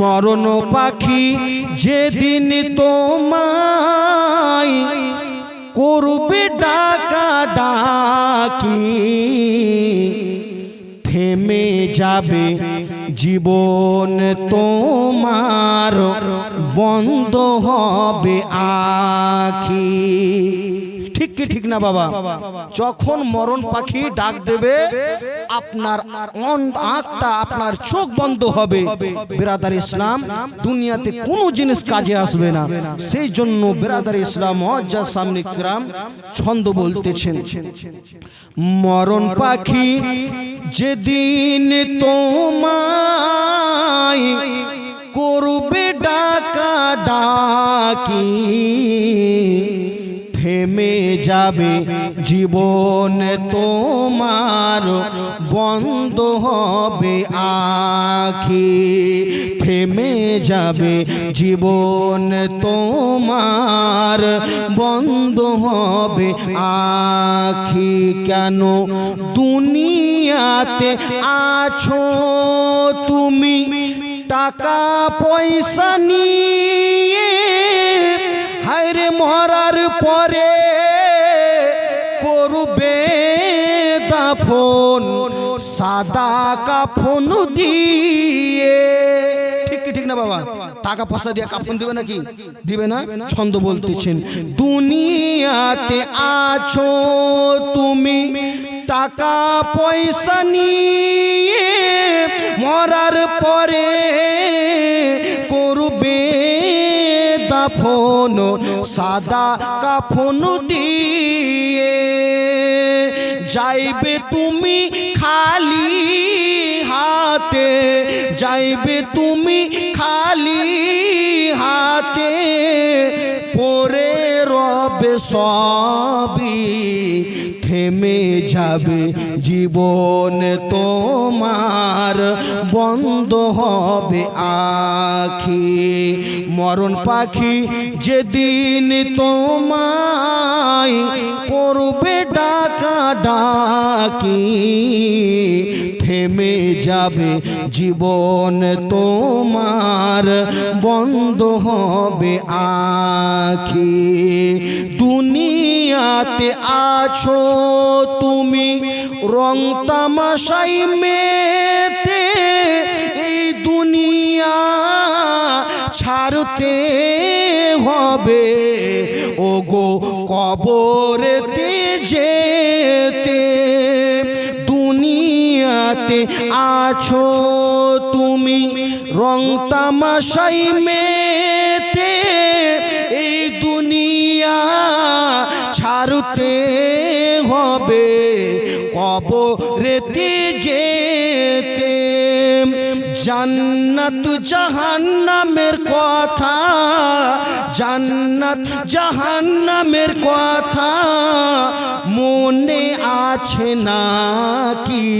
মরণ পাখি যেদিন তোমায় করবে ডাকা ডাকি থেমে যাবে জীবন তোমার বন্ধ হবে আখি। কি ঠিক না, বাবা? যখন মরণ পাখি ডাক দেবে, আপনার আঁখটা আপনার চোখ বন্ধ হবে। বেরাদার ইসলাম, দুনিয়াতে কোনো জিনিস কাজে আসবে না। সেই জন্য বেরাদার ইসলাম মজ্জা সামনে গ্রাম ছন্দ বলতেছেন। মরণ পাখি যেদিন তোমায় করবে ডাকা ডাকি যাবে জীবন তোমার বন্ধ হবে আখি। থেমে যাবে জীবন তোমার বন্ধ হবে আখি। কেন দুনিয়াতে আছো তুমি? টাকা পয়সা নিয়ে, হায়রে মরার পরে করবে দাফন সাদা কাফন দিয়ে। ঠিক ঠিক না বাবা? টাকা পয়সা দিয়ে কাফন দিবে নাকি? দিবে না? ছন্দ বলতেছেন, দুনিয়াতে আছো তুমি, টাকা পয়সা নিয়ে মরার পরে দাফন সাদা কাফন দিয়ে যাইবে তুমি খালি হাতে, যাইবে তুমি খালি হাতে, পরে রবে সবই থেমে যাবে জীবন তোমার, বন্ধ হবে আখি। মরণ পাখি যেদিন তোমায় করবে ডাকা ডাকি, থেমে যাবে জীবন তোমার, বন্ধ হবে আখি। দুনিয়াতে আছো তুমি। রং তামাশাই মেতে এই দুনিয়া ছাড়তে হবে। ও গো কবরেতে যেতে, দুনিয়াতে আছো তুমি। রং তামাশাই মেতে এই ছাড়তে হবে কবরেতে যেতে। জান্নাত জাহান্নামের কথা জান্নাত জাহান্নামের কথা মনে আছে নাকি?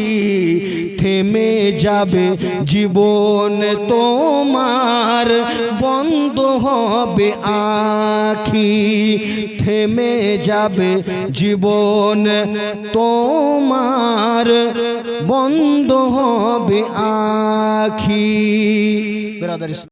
থেমে যাবে, জীবন তোমার বন্ধ হবে আখি। থেমে যাবে, জীবন তোমার বন্ধ হবে আখি। বেরাদার